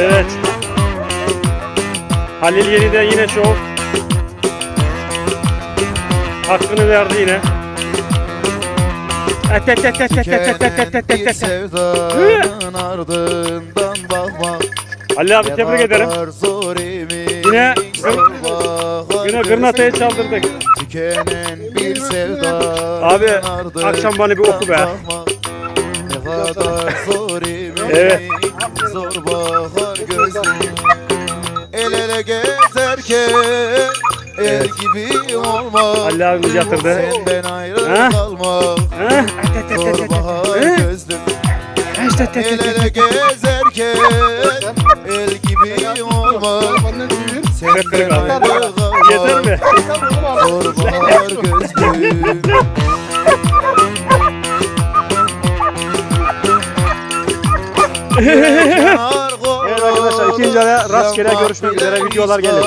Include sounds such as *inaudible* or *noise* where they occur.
Evet. Halil Yeri de yine çok hakkını verdi yine. Bir sevdanın ardından bakma. Ali abi tebrik ederim. Yine yine gırnatayı çaldırdık. Tükenen bir sevda. Abi akşam bana bir oku be. Ne kadar zor evet. zor bak El ele gezerken El gibi olma Ali abimiz yatırdı. Senden ayrı Ha? kalma Ha? Gözlüm El ele gezerken El gibi olma Senden ayrı Yeter kalma mi? Sorbahar gözlüm *laughs* Yayıncılara rastgele görüşmek üzere videolar gelir.